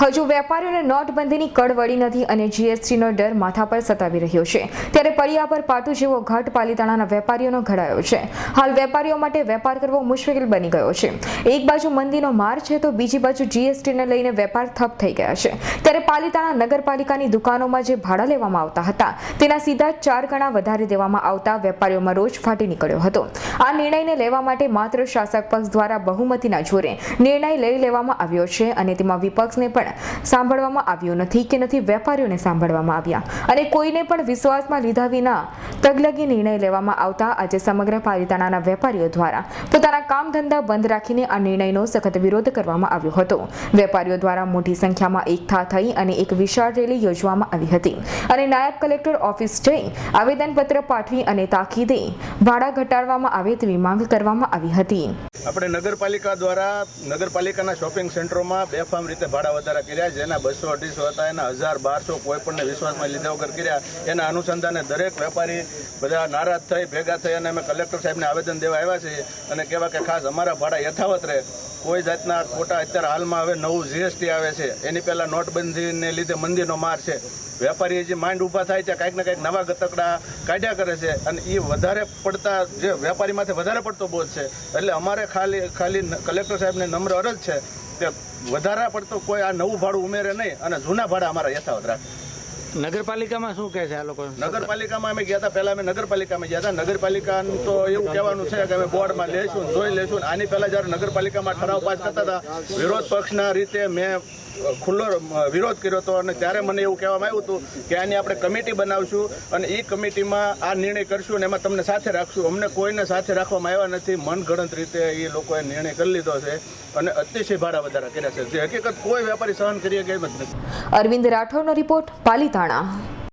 હજુ વેપારીઓને નોટબંધીની કડ વળી નથી અને જીએસટીનો ડર માથા પર સતાવી રહ્યો છે. ત્યારે પડિયા પર પાટુ જેવો ઘાટ પાલીતાણાના વેપારીઓનો ઘડાયો છે. હાલ વેપારીઓ માટે વેપાર કરવો મુશ્કેલ બની ગયો છે. એક બાજુ મંદીનો માર છે તો બીજી બાજુ જીએસટીને લઈને વેપાર ઠપ થઈ ગયા છે. ત્યારે પાલીતાણા નગરપાલિકાની દુકાનોમાં જે ભાડા લેવામાં આવતા હતા, તેના સીધા ચાર ગણા વધારી દેવામાં આવતા વેપારીઓમાં રોજ ફાટી નીકળ્યો હતો. આ નિર્ણયને લેવા માટે માત્ર શાસક પક્ષ દ્વારા બહુમતીના જોરે નિર્ણય લઈ લેવામાં આવ્યો છે અને તેમાં વિપક્ષને પણ સાંભળવામાં આવ્યું નથી કે નથી વેપારીઓને સાંભળવામાં આવ્યા. અને કોઈને પણ વિશ્વાસમાં લીધા વિના તગલગી નિર્ણય લેવામાં આવતા આજે સમગ્ર પાલિતાણાના વેપારીઓ દ્વારા પોતાના કામ ધંધા બંધ રાખીને આ નિર્ણયનો સખત વિરોધ કરવામાં આવ્યો હતો. વેપારીઓ દ્વારા મોટી સંખ્યામાં એકઠા થઈ અને એક વિશાળ રેલી યોજવામાં આવી હતી અને નાયબ કલેક્ટર ઓફિસ જઈ આવેદનપત્ર પાઠવી અને તાકીદે ભાડા ઘટાડવામાં આવે તેવી માંગ કરવામાં આવી હતી. આપણે નગરપાલિકા દ્વારા નગરપાલિકાના શોપિંગ સેન્ટરોમાં બેફામ રીતે ભાડા વધારા કર્યા, જેના બસો અઢીસો હતા, એના હજાર બારસો કોઈ પણ વિશ્વાસમાં લીધા વગર કર્યા. એના અનુસંધાને દરેક વેપારી બધા નારાજ થઈ, ભેગા થઈ અને અમે કલેક્ટર સાહેબને આવેદન દેવા આવ્યા છીએ અને કહેવા કે ખાસ અમારા ભાડા યથાવત રહે. કોઈ જાતના ખોટા અત્યારે હાલમાં હવે નવું જીએસટી આવે છે. એની પહેલાં નોટબંધીને લીધે મંદીનો માર છે. વેપારી જે માંડ ઊભા થાય છે કાંઈક ને કાંઈક નવા ગતકડા કાઢ્યા કરે છે અને એ વધારે પડતા જે વેપારી વધારે પડતો બોજ છે. એટલે અમારે ખાલી ખાલી કલેક્ટર સાહેબને નમ્ર અરજ છે કે વધારે પડતો કોઈ આ નવું ભાડું ઉમેરે નહીં અને જૂના ભાડા અમારા યથાવત રાખે. નગરપાલિકામાં શું કહે છે આ લોકો? નગરપાલિકામાં અમે ગયા હતા. પહેલા અમે નગરપાલિકામાં ગયા હતા. નગરપાલિકાનું તો એવું કહેવાનું છે કે અમે બોર્ડમાં લેશું જોઈ લેશું આની પહેલા જ્યારે નગરપાલિકામાં ઠરાવ પાસ કરતા હતા, વિરોધ પક્ષના રીતે મેં ખુલ્લો વિરોધ કર્યો હતો અને ત્યારે મને એવું કહેવામાં આવ્યું હતું કે આની આપણે કમિટી બનાવશું અને એ કમિટીમાં આ નિર્ણય કરશું અને એમાં તમને સાથે રાખશું. અમને કોઈને સાથે રાખવામાં આવ્યા નથી. મનગણત રીતે એ લોકોએ નિર્ણય કરી લીધો છે અને અતિશય ભાડા વધારા કર્યા છે. જે હકીકત કોઈ વેપારી સહન કરી શકે જ નથી. અરવિંદ રાઠોડનો રિપોર્ટ પાલીતાણા.